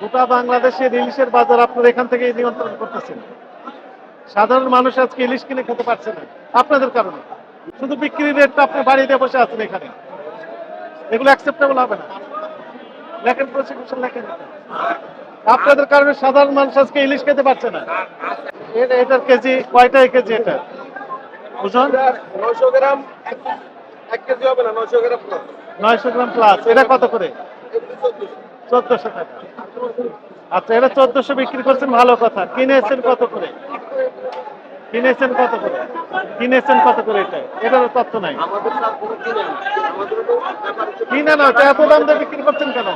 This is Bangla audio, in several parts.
গোটা বাংলাদেশে ইলিশের বাজার আপনারা এখান থেকে নিয়ন্ত্রণ করতেছেন। সাধারণ মানুষ আজকে ইলিশ কিনে খেতে পারছে না। আপনাদের কারণে। শুধু বিক্রির রেটটা আপনি দিয়ে বসে আছেন এখানে। এগুলো অ্যাকসেপ্টেবল হবে না। লেখেন প্রসিকিউশন লেখেন আপনাদের কারণে সাধারণ মানুষ আজকে ইলিশ খেতে পারছে না। এটার কেজি কয়টা কেজি এটা? বুঝুন নয়শো গ্রাম এক কেজি হবে না নয়শো গ্রাম নয়শো গ্রাম প্লাস এটা কত করে? চোদ্দশো টাকা। আচ্ছা এটা চোদ্দশো বিক্রি করছেন ভালো কথা। কিনেছেন কত করে? কিনেছেন কত করে? কিনেছেন কত করে এটা? এটার তথ্য নাই। কোনো না তো এত দাম দিয়ে বিক্রি করছেন কেন?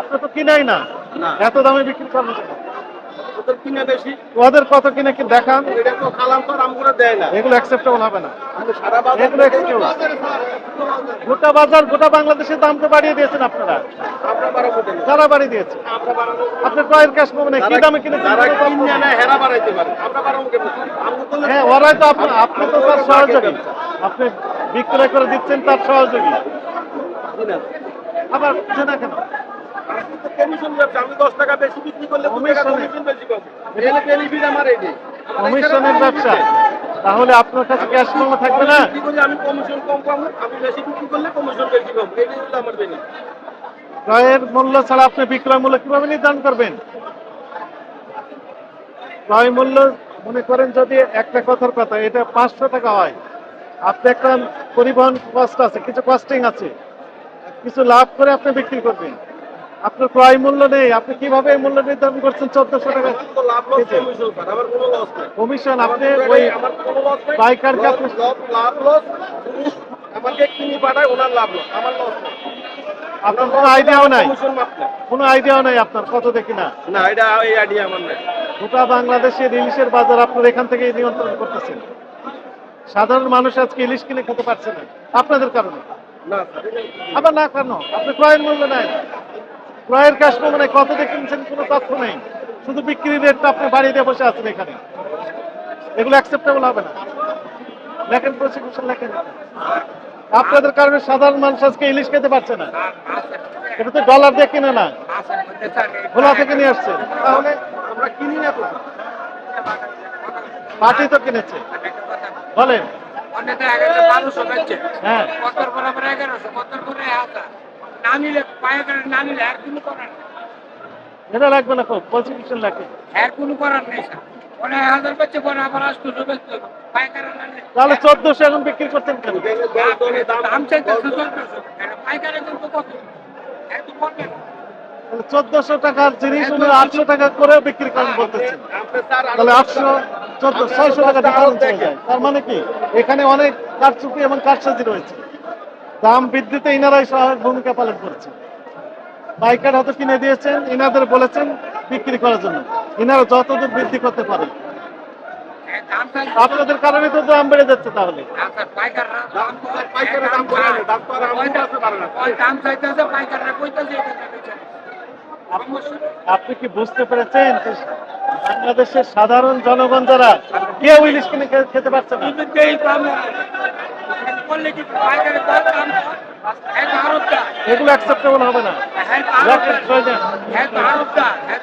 আপনি তো কিনাই না। এত দামে বিক্রি করেন কেন? ওদের কত কিনে কি দেখান? এগুলো অ্যাকসেপ্টেবল হবে না। এগুলো। গোটা বাজার গোটা বাংলাদেশের দাম তো বাড়িয়ে দিয়েছেন আপনারা। বাড়াবো বাড়িয়ে দিয়েছে। আমরা বাড়াবো আপনি ক্রয়ের ক্যাশ পাবেন কি দামে কোনো হ্যাঁ ওরাই তো আপনি আপনি তো তার সহযোগী। আপনি বিক্রয় করে দিচ্ছেন তার সহযোগী। আবার বুঝে না কেন কমিশনের ব্যবসা। তাহলে আপনার কাছে ক্যাশ মেমো থাকবে না? বিক্রি করলে আমি কমিশন কম পাবো? আমি বেশি বিক্রি করলে কমিশন বেশি পাবো। এটাই হলো আমার বেনিফিট। ক্রয়ের মূল্য ছাড়া আপনি বিক্রয় মূল্য কীভাবে নির্ধারণ করবেন? ক্রয় মূল্য মনে করেন যদি একটা কথার কথা এটা পাঁচশো টাকা হয়। আপনি একটা পরিবহন কস্ট আছে কিছু কস্টিং আছে। কিছু লাভ করে আপনি বিক্রি করবেন। আপনার ক্রয় মূল্য নেই আপনি কীভাবে মূল্য নির্ধারণ করছেন চোদ্দশো টাকা? লাভ লস কমিশন স্যার আমার কোনো লস নাই। কমিশন আপনি ওই আমার কোনো লস নাই। পাইকারকে আপনি লাভ লস আমাকে কিনে পাঠায় ওনার লাভ লস আমার লস আপনার কোনো আইডিয়াও নাই? কোনো আইডিয়াও নাই আপনার কত দেখি না? না এটা এই আইডিয়া আমার নাই। গোটা বাংলাদেশের ইলিশের বাজার আপনারা এখান থেকে নিয়ন্ত্রণ করতেছেন সাধারণ মানুষ আজকে ইলিশ কিনে খেতে পারছে না। আপনাদের কারণে? না আবার না কেন? আপনি ক্রয়ের মূল্য নেন ক্রয়ের ক্যাশ মানে কত দিয়ে কিনছেন কোনো তথ্য নেই। শুধু বিক্রির রেটটা আপনি বাড়িয়ে দিয়ে বসে আছেন এখানে। এগুলো অ্যাকসেপ্টেবল হবে না। লেখেন প্রসিকিউশন লেখেন। আপনাদের কারণে সাধারণ মানুষ আজকে ইলিশ খেতে পারছে না। এটা তো ডলার দিয়ে কিনে না। ভোলা থেকে নিয়ে আসছে। তাহলে আমরা কিনি না তো? পার্টি তো কিনেছে। বলেন। হ্যাঁ। কতর বরাবর এগারোশো কতর করে হাজার না নিলে পায়ে না নিলে আর কোনো করার এটা লাগবে না প্রসিকিউশন লাগবে আর কোনো করার নেই স্যার। অনেক হাজার বেচছে পরে আবার আটশোশো বেচতে হবে না নিলে। তাহলে চোদ্দশো এখন বিক্রি করছেন কেন? দাম দাম চাইতেছে চোদ্দশো। পাইকারি কিন্তু কত? এত করবে না চোদ্দশো টাকার জিনিস উনি আটশো টাকা করে বিক্রি করেন বলতেছেন। তাহলে আটশো চোদ্দ ছয়শো টাকা ডিফারেন্স হয়ে যায়। তার মানে কি? এখানে অনেক কারচুপি এবং কারসাজি রয়েছে। দাম বৃদ্ধিতে ইনারাই সহায়ক ভূমিকা পালন করছে। পাইকার হয়তো কিনে দিয়েছেন, ইনাদের বলেছেন বিক্রি করার জন্য। ইনারা যতদূর বৃদ্ধি করতে পারে। আপনাদের কারণে তো দাম বেড়ে যাচ্ছে তাহলে। আপনি কি বুঝতে পেরেছেন বাংলাদেশের সাধারণ জনগণ যারা কেউ ইলিশ কিনে খেতে পারছে না? করলে কি পাইকারি দাম দাম এক আরবটা এগুলো অ্যাকসেপ্টেবল হবে না। হ্যাঁ আরবটা হ্যাঁ আরবটা হ্যাঁ